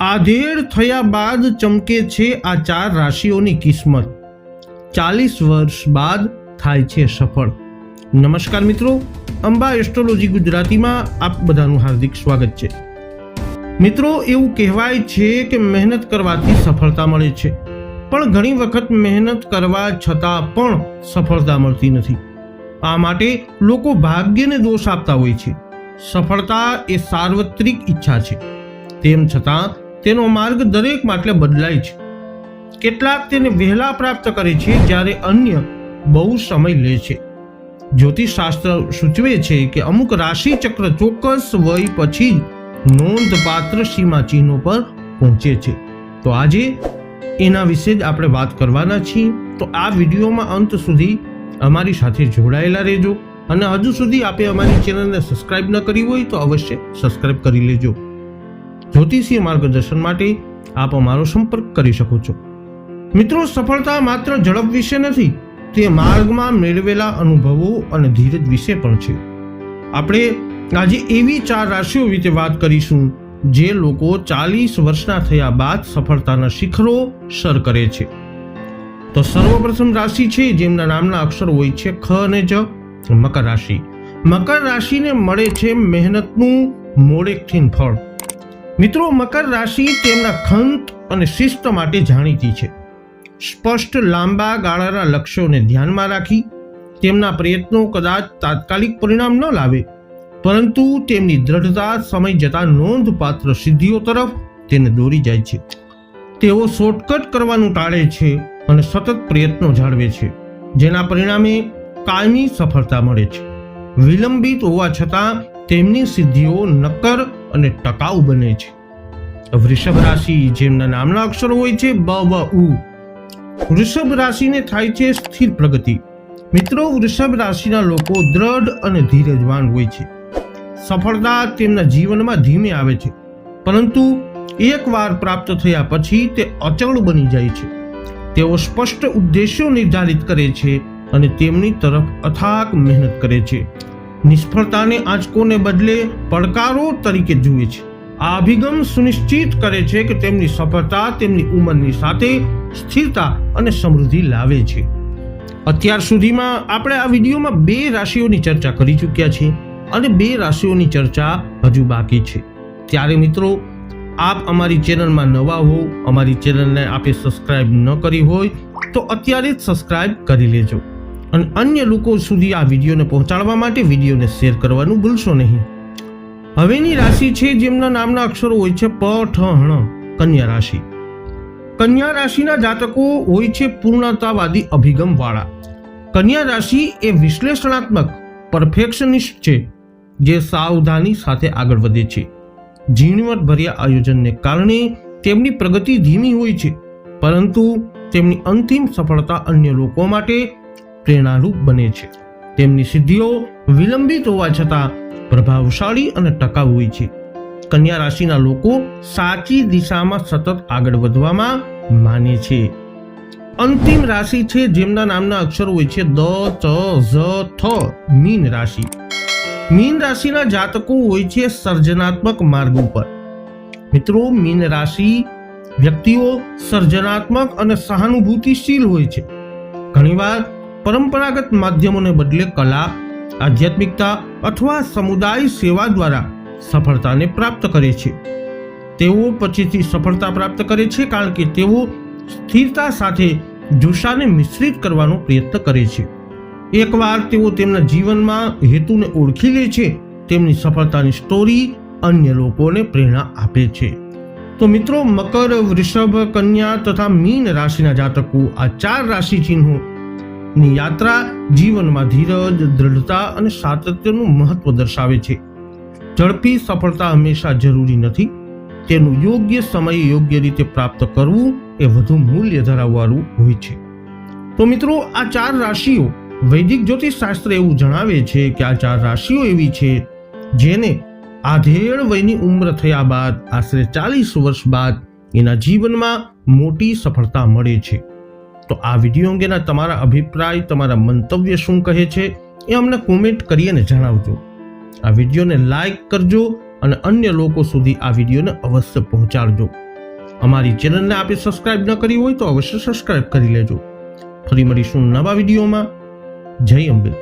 આધેડ થયા બાદ ચમકે છે આ ચાર રાશિઓની કિસ્મત. ચાલીસ વર્ષ બાદ થાય છે સફળ. નમસ્કાર મિત્રો, અંબા એસ્ટ્રોલોજી ગુજરાતીમાં આપ બધાનું હાર્દિક સ્વાગત છે. મિત્રો, એવું કહેવાય છે કે મહેનત કરવાથી સફળતા મળે છે. પણ ઘણી વખત મહેનત કરવા છતાં પણ સફળતા મળતી નથી. આ માટે લોકો ભાગ્યને દોષ આપતા હોય છે. સફળતા એ સાર્વત્રિક ઈચ્છા છે. તેમ છતાં તેનો માર્ગ દરેક માટે બદલાય છે. કેટલાક તેને વહેલા પ્રાપ્ત કરે છે જ્યારે અન્ય બહુ સમય લે છે. જ્યોતિષશાસ્ત્ર સૂચવે છે કે અમુક રાશિ ચક્ર ચોક્કસ વય પછી નોંધપાત્ર સીમા ચિહ્નો પર પહોંચે છે. તો આજે એના વિશે જ આપણે વાત કરવાના છીએ. તો આ વિડીયોમાં અંત સુધી અમારી સાથે જોડાયેલા રહેજો. અને હજુ સુધી આપે અમારી ચેનલને સબસ્ક્રાઇબ ન કરી હોય તો અવશ્ય સબસ્ક્રાઇબ કરી લેજો. જ્યોતિષીય માર્ગદર્શન માટે આપ અમારો સંપર્ક કરી શકો છો. મિત્રો, સફળતા માત્ર ઝડપ વિશે નથી, તે માર્ગમાં મેળવેલા અનુભવો અને ધીરજ વિશે પણ છે. આપણે આજે એવી ચાર રાશિઓ વિશે વાત કરીશું, જે લોકો ચાલીસ વર્ષના થયા બાદ સફળતાના શિખરો સર કરે છે. તો સર્વપ્રથમ રાશિ છે, જેમના નામના અક્ષર હોય છે, ખ અને જ મકર રાશિ. મકર રાશિને મળે છે મહેનતનું મોડેકથીન ફળ. મિત્રો, મકર રાશિ તેમના ખંત અને શિસ્ત માટે જાણીતી છે. સ્પષ્ટ લાંબા ગાળાના લક્ષ્યોને ધ્યાનમાં રાખી તેમના પ્રયત્નો કદાચ તાત્કાલિક પરિણામ ન લાવે, પરંતુ તેમની દ્રઢતા, સમય જતા નોંધપાત્ર સિદ્ધિઓ તરફ તેને દોરી જાય છે. તેઓ શોર્ટકટ કરવાનું ટાળે છે અને સતત પ્રયત્નો જાળવે છે, જેના પરિણામે કાયમી સફળતા મળે છે. વિલંબિત હોવા છતાં તેમની સિદ્ધિઓ નક્કર અને ટકાઉ બને છે. વૃષભ રાશિ જેમના નામના અક્ષરો હોય છે, બ, વ, ઉ. વૃષભ રાશિને થાય છે સ્થિર પ્રગતિ. મિત્રો, વૃષભ રાશિના લોકો દ્રઢ અને ધીરજવાન હોય છે. સફળતા તેમના જીવનમાં ધીમે આવે છે. પરંતુ એકવાર પ્રાપ્ત થયા પછી તે અચળ બની જાય છે. તેઓ સ્પષ્ટ ઉદ્દેશ્યો નિર્ધારિત કરે છે અને તેમની તરફ અથાક મહેનત કરે છે. નિષ્ફળતાને આંચકોને બદલે પડકારો તરીકે જુએ છે. આ અભિગમ સુનિશ્ચિત કરે છે કે તેમની સફળતા તેમની ઉંમરની સાથે સ્થિરતા અને સમૃદ્ધિ લાવે છે. અત્યાર સુધીમાં આપણે આ વિડીયોમાં બે રાશિઓની ચર્ચા કરી ચૂક્યા છીએ અને બે રાશિઓની ચર્ચા હજુ બાકી છે. ત્યારે મિત્રો, આપ અમારી ચેનલમાં નવા હો, અમારી ચેનલને આપે સબસ્ક્રાઇબ ન કરી હોય તો અત્યારે જ સબસ્ક્રાઇબ કરી લેજો. અને અન્ય લોકો સુધી આ વિડીયોને પહોંચાડવા માટે વિડીયોને શેર કરવાનું ભૂલશો નહીં. હવેની રાશિ છે જેમના નામના અક્ષરો હોય છે પ, ઠ હણ કન્યા રાશિ. કન્યા રાશિના જાતકો હોય છે પૂર્ણતાવાદી અભિગમ વાળા કન્યા રાશિ એ વિશ્લેષણાત્મક, પરફેક્શનિસ્ટ છે, જે સાવધાની સાથે આગળ વધે છે. ઝીણવટ ભર્યા આયોજનને કારણે તેમની પ્રગતિ ધીમી હોય છે, પરંતુ તેમની અંતિમ સફળતા અન્ય લોકો માટે પ્રેરણારૂપ બને છે. તેમની સિદ્ધિઓ વિલંબિત હોવા છતાં પ્રભાવશાળી અને ટકાઉ હોય છે. કન્યા રાશિના લોકો સાચી દિશામાં સતત આગળ વધવામાં માને છે. અંતિમ રાશિ છે જેમના નામના અક્ષરો હોય છે દ, ચ, ઝ થ મીન રાશિ. મીન રાશિના જાતકો હોય છે સર્જનાત્મક માર્ગ ઉપર. મિત્રો, મીન રાશિ વ્યક્તિઓ સર્જનાત્મક અને સહાનુભૂતિશીલ હોય છે. ઘણીવાર પરંપરાગત માધ્યમોને બદલે કલા, આધ્યાત્મિકતા અથવા સમુદાય સેવા દ્વારા સફળતાને પ્રાપ્ત કરે છે. તેઓ પછીથી સફળતા પ્રાપ્ત કરે છે કારણ કે તેઓ સ્થિરતા સાથે જુસ્સાને મિશ્રિત કરવાનો પ્રયત્ન કરે છે. એકવાર તેઓ તેમના જીવનમાં હેતુને ઓળખી લે છે, તેમની સફળતાની સ્ટોરી અન્ય લોકોને પ્રેરણા આપે છે. તો મિત્રો, મકર, વૃષભ, કન્યા તથા મીન રાશિના જાતકો આ ચાર રાશિ ચિહ્નો ની યાત્રા જીવનમાં ધીરજ, દ્રઢતા અને સાતત્યનું મહત્વ દર્શાવે છે. ઝડપી સફળતા હંમેશા જરૂરી નથી. તેનું યોગ્ય સમયે યોગ્ય રીતે પ્રાપ્ત કરવું એ વધુ મૂલ્ય ધરાવવાનું હોય છે. તો મિત્રો, આ ચાર રાશિઓ, વૈદિક જ્યોતિષ શાસ્ત્ર એવું જણાવે છે કે આ ચાર રાશિઓ એવી છે જેને આધેડ વયની ઉંમર થયા બાદ, આશરે ચાલીસ વર્ષ બાદ એના જીવનમાં મોટી સફળતા મળે છે. તો આ વીડિયો અંગેના તમારા અભિપ્રાય, તમારા મંતવ્ય શું કહે છે એ અમને કોમેન્ટ કરી અને જણાવજો. આ વિડીયોને લાઈક કરજો અને અન્ય લોકો સુધી આ વિડીયોને અવશ્ય પહોંચાડજો. અમારી ચેનલને આપે સબસ્ક્રાઇબ ન કરી હોય તો અવશ્ય સબસ્ક્રાઇબ કરી લેજો. ફરી મળીશું નવા વિડીયોમાં. જય અંબે.